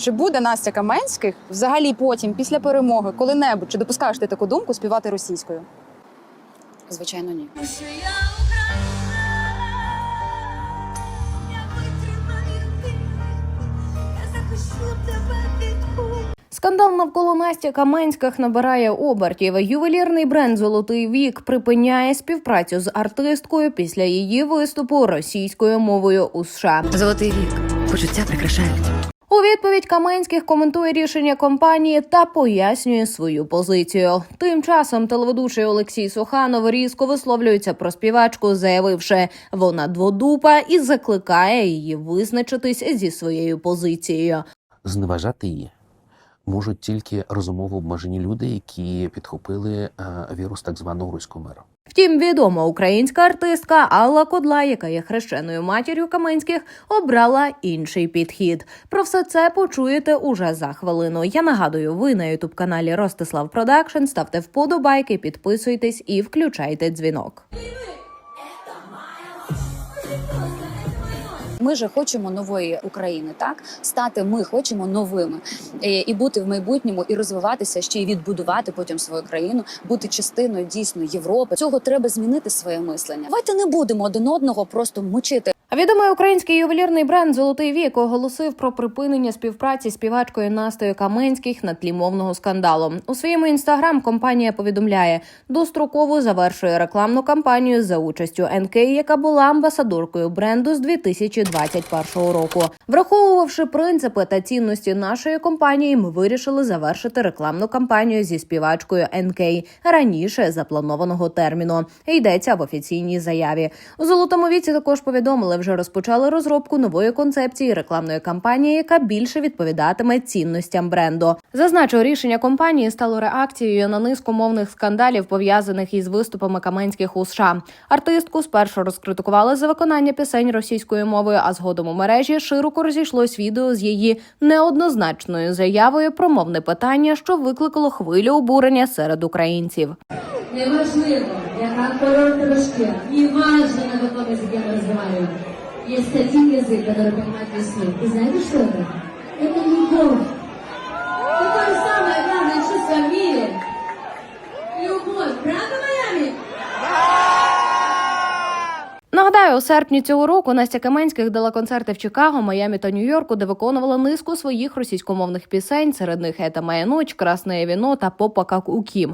Чи буде Настя Каменських взагалі потім, після перемоги, коли-небудь, чи допускаєш ти таку думку співати російською? Звичайно, ні. Скандал навколо Насті Каменських набирає обертів. Ювелірний бренд Золотий вік припиняє співпрацю з артисткою після її виступу російською мовою у США. Золотий вік. Почуття прикрашають. У відповідь Каменських коментує рішення компанії та пояснює свою позицію. Тим часом телеведучий Олексій Суханов різко висловлюється про співачку, заявивши, вона дводупа і закликає її визначитись зі своєю позицією. зневажати її можуть тільки розумово обмежені люди, які підхопили е, вірус так званого руського миру. Втім, відома українська артистка Алла Кодла, яка є хрещеною матір'ю Каменських, обрала інший підхід. Про все це почуєте уже за хвилину. Я нагадую, ви на ютуб каналі Ростислав Продакшн. Ставте вподобайки, підписуйтесь і включайте дзвінок. Ми же хочемо нової України, так стати. Ми хочемо новими і, бути в майбутньому, і розвиватися ще й відбудувати потім свою країну, бути частиною дійсно Європи. Цього треба змінити своє мислення. Давайте не будемо один одного просто мучити. Відомий український ювелірний бренд Золотий вік оголосив про припинення співпраці з співачкою Настею Каменських на тлі мовного скандалу. У своєму інстаграм компанія повідомляє, достроково завершує рекламну кампанію за участю НК, яка була амбасадоркою бренду з 2021 року. Враховувавши принципи та цінності нашої компанії, ми вирішили завершити рекламну кампанію зі співачкою НК раніше запланованого терміну. Йдеться в офіційній заяві. У золотому віці також повідомили, вже розпочали розробку нової концепції рекламної кампанії, яка більше відповідатиме цінностям бренду. Зазначу, рішення компанії стало реакцією на низку мовних скандалів, пов'язаних із виступами Каменських у США. Артистку спершу розкритикували за виконання пісень російською мовою, а згодом у мережі широко розійшлось відео з її неоднозначною заявою про мовне питання, що викликало хвилю обурення серед українців. Неважливо, яка коротка важке, не важно, на каком языке мы разговариваем. Есть один язык, который понимает весь мир. И знаете, что это? Это любовь. Какое самое главное чувство в мире? Любовь. Правда, Майами? Нагадаю, у серпні цього року Настя Каменських дала концерти в Чикаго, Майамі та Нью-Йорку, де виконувала низку своїх російськомовних пісень. Серед них «Ета моя ноч», «Красне віно» та «Попа как у Кім».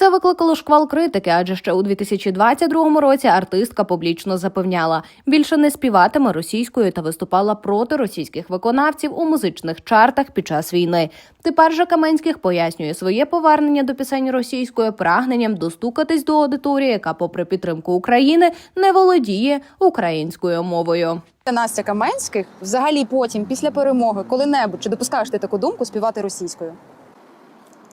Це викликало шквал критики, адже ще у 2022 році артистка публічно запевняла, більше не співатиме російською та виступала проти російських виконавців у музичних чартах під час війни. Тепер же Каменських пояснює своє повернення до пісень російською прагненням достукатись до аудиторії, яка, попри підтримку України, не володіє українською мовою. Настя Каменських взагалі потім, після перемоги, коли-небудь, чи допускаєш ти таку думку співати російською?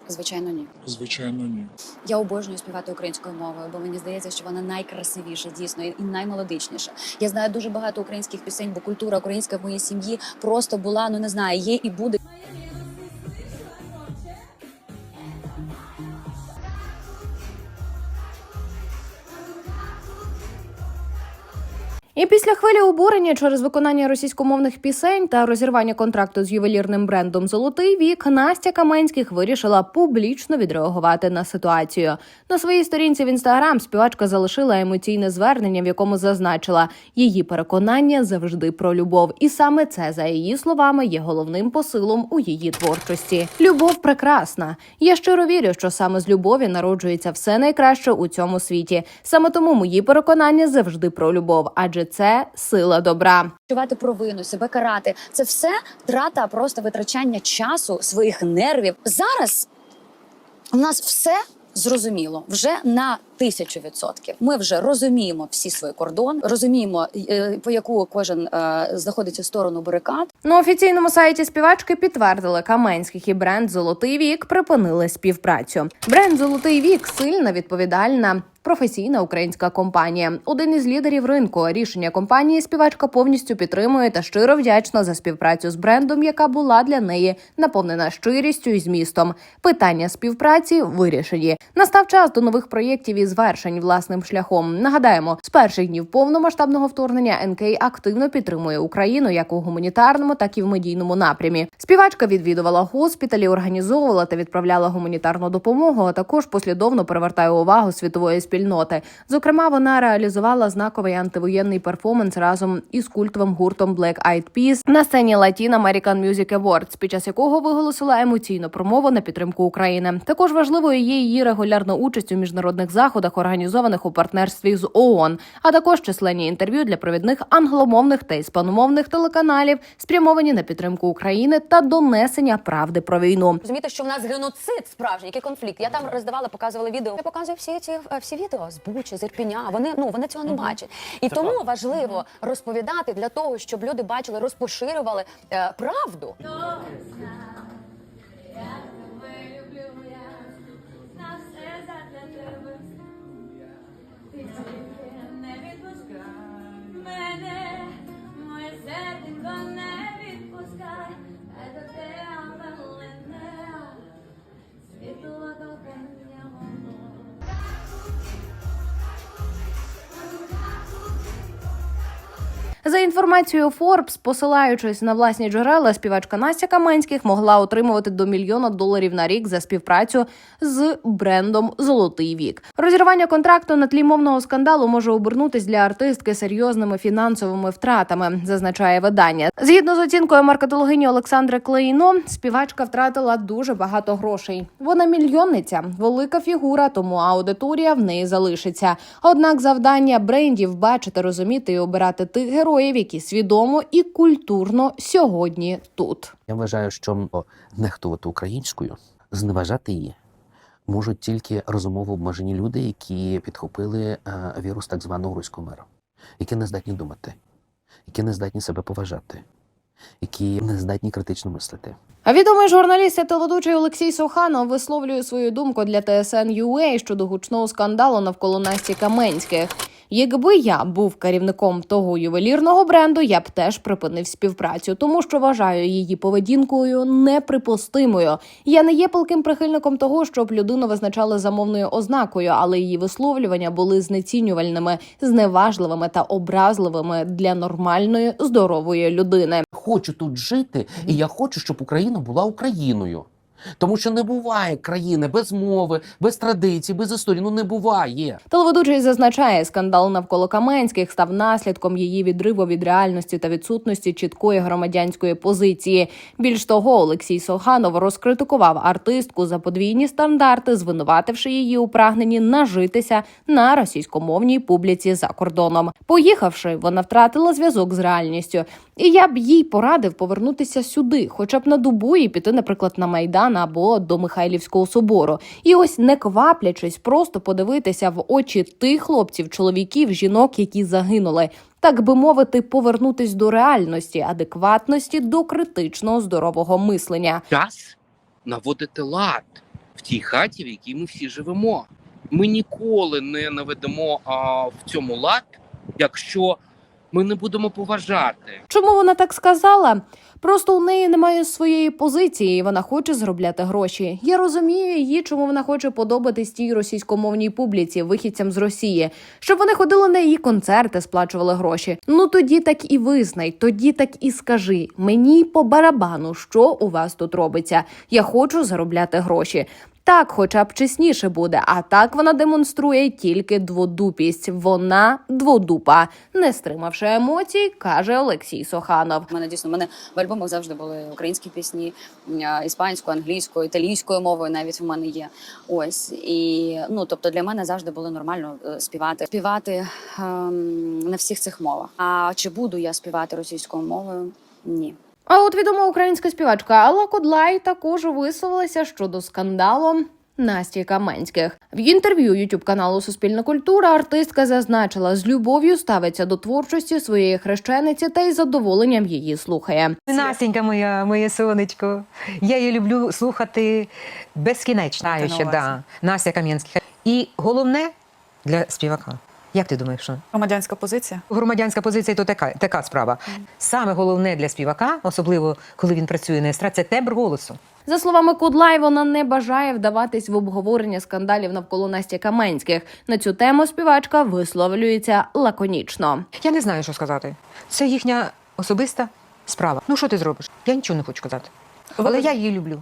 Звичайно, ні. Звичайно, ні. Я обожнюю співати українською мовою, бо мені здається, що вона найкрасивіша, дійсно і наймелодичніша. Я знаю дуже багато українських пісень, бо культура українська в моїй сім'ї просто була, ну не знаю, є і буде. І після хвилі обурення через виконання російськомовних пісень та розірвання контракту з ювелірним брендом Золотий вік Настя Каменських вирішила публічно відреагувати на ситуацію. На своїй сторінці в інстаграм співачка залишила емоційне звернення, в якому зазначила її переконання завжди про любов, і саме це за її словами є головним посилом у її творчості. Любов прекрасна. Я щиро вірю, що саме з любові народжується все найкраще у цьому світі. Саме тому мої переконання завжди про любов, адже це сила добра. Відчувати провину, себе карати це все трата, просто витрачання часу, своїх нервів. Зараз у нас все зрозуміло вже на тисячу відсотків. Ми вже розуміємо всі свої кордони, розуміємо е, по яку кожен е, знаходиться сторону барикад. На офіційному сайті співачки підтвердили Каменських і бренд Золотий вік припинили співпрацю. Бренд Золотий вік сильна, відповідальна. Професійна українська компанія. Один із лідерів ринку. Рішення компанії співачка повністю підтримує та щиро вдячна за співпрацю з брендом, яка була для неї наповнена щирістю і змістом. Питання співпраці вирішені. Настав час до нових проєктів і звершень власним шляхом. Нагадаємо, з перших днів повномасштабного вторгнення НК активно підтримує Україну як у гуманітарному, так і в медійному напрямі. Співачка відвідувала госпіталі, організовувала та відправляла гуманітарну допомогу. А також послідовно привертає увагу світової спільноти. Зокрема, вона реалізувала знаковий антивоєнний перформанс разом із культовим гуртом Black Eyed Peas на сцені Latin American Music Awards, під час якого виголосила емоційну промову на підтримку України. Також важливою є її регулярна участь у міжнародних заходах, організованих у партнерстві з ООН, а також численні інтерв'ю для провідних англомовних та іспаномовних телеканалів, спрямовані на підтримку України та донесення правди про війну. Розумієте, що в нас геноцид справжній, який конфлікт. Я там роздавала, показувала відео. Я показую всі ці е, всі відео з Бучі, з Ірпіня. Вони ну вони цього не бачать. І тому важливо розповідати для того, щоб люди бачили, розпоширювали е, правду. За інформацією Forbes, посилаючись на власні джерела, співачка Настя Каменських могла отримувати до мільйона доларів на рік за співпрацю з брендом Золотий вік. Розірвання контракту на тлі мовного скандалу може обернутись для артистки серйозними фінансовими втратами, зазначає видання. Згідно з оцінкою маркетологині Олександри Клейно, співачка втратила дуже багато грошей. Вона мільйонниця, велика фігура, тому аудиторія в неї залишиться. Однак завдання брендів бачити, розуміти і обирати тих героїв, які свідомо і культурно сьогодні тут. Я вважаю, що нехтувати українською, зневажати її можуть тільки розумово обмежені люди, які підхопили е, вірус так званого руського миру, які не здатні думати, які не здатні себе поважати, які не здатні критично мислити. А відомий журналіст та телеведучий Олексій Соханов висловлює свою думку для TSN.UA щодо гучного скандалу навколо Насті Каменських. Якби я був керівником того ювелірного бренду, я б теж припинив співпрацю, тому що вважаю її поведінкою неприпустимою. Я не є палким прихильником того, щоб людину визначали замовною ознакою, але її висловлювання були знецінювальними, зневажливими та образливими для нормальної здорової людини. Хочу тут жити, і я хочу, щоб Україна була Україною. Тому що не буває країни без мови, без традицій, без історії. Ну не буває. Телеведучий зазначає, скандал навколо Каменських став наслідком її відриву від реальності та відсутності чіткої громадянської позиції. Більш того, Олексій Соханов розкритикував артистку за подвійні стандарти, звинувативши її у прагненні нажитися на російськомовній публіці за кордоном. Поїхавши, вона втратила зв'язок з реальністю. І я б їй порадив повернутися сюди, хоча б на дубу і піти, наприклад, на майдан або до Михайлівського собору. І ось не кваплячись, просто подивитися в очі тих хлопців, чоловіків, жінок, які загинули. Так би мовити, повернутись до реальності, адекватності до критичного здорового мислення. час наводити лад в тій хаті, в якій ми всі живемо. Ми ніколи не наведемо а, в цьому лад, якщо ми не будемо поважати Чому вона так сказала? Просто у неї немає своєї позиції, і вона хоче заробляти гроші. Я розумію її, чому вона хоче подобатись тій російськомовній публіці, вихідцям з Росії, щоб вони ходили на її концерти, сплачували гроші. Ну тоді так і визнай, тоді так і скажи. Мені по барабану, що у вас тут робиться. Я хочу заробляти гроші. Так, хоча б чесніше буде. А так вона демонструє тільки дводупість. Вона дводупа. Не стримавши емоцій, каже Олексій Соханов. У мене дійсно в мене в альбомах завжди були українські пісні, іспанською, англійською, італійською мовою навіть в мене є. Ось і ну тобто для мене завжди було нормально е, співати. Співати ем, на всіх цих мовах. А чи буду я співати російською мовою? Ні. А от відома українська співачка Алла Кодлай також висловилася щодо скандалу. Насті Каменських в інтерв'ю youtube каналу Суспільна культура артистка зазначила, з любов'ю ставиться до творчості своєї хрещениці та із задоволенням її слухає. Настенька моя, моє сонечко. Я її люблю слухати безкінечно. Знаю, що, да. Настя Кам'янських. І головне, для співака. Як ти думаєш, що? Громадянська позиція. Громадянська позиція то така, така справа. Саме головне для співака, особливо коли він працює на естраді, це тембр голосу. За словами Кудлай, вона не бажає вдаватись в обговорення скандалів навколо Насті Каменських. На цю тему співачка висловлюється лаконічно. Я не знаю, що сказати. Це їхня особиста справа. Ну що ти зробиш? Я нічого не хочу казати. Але я її люблю.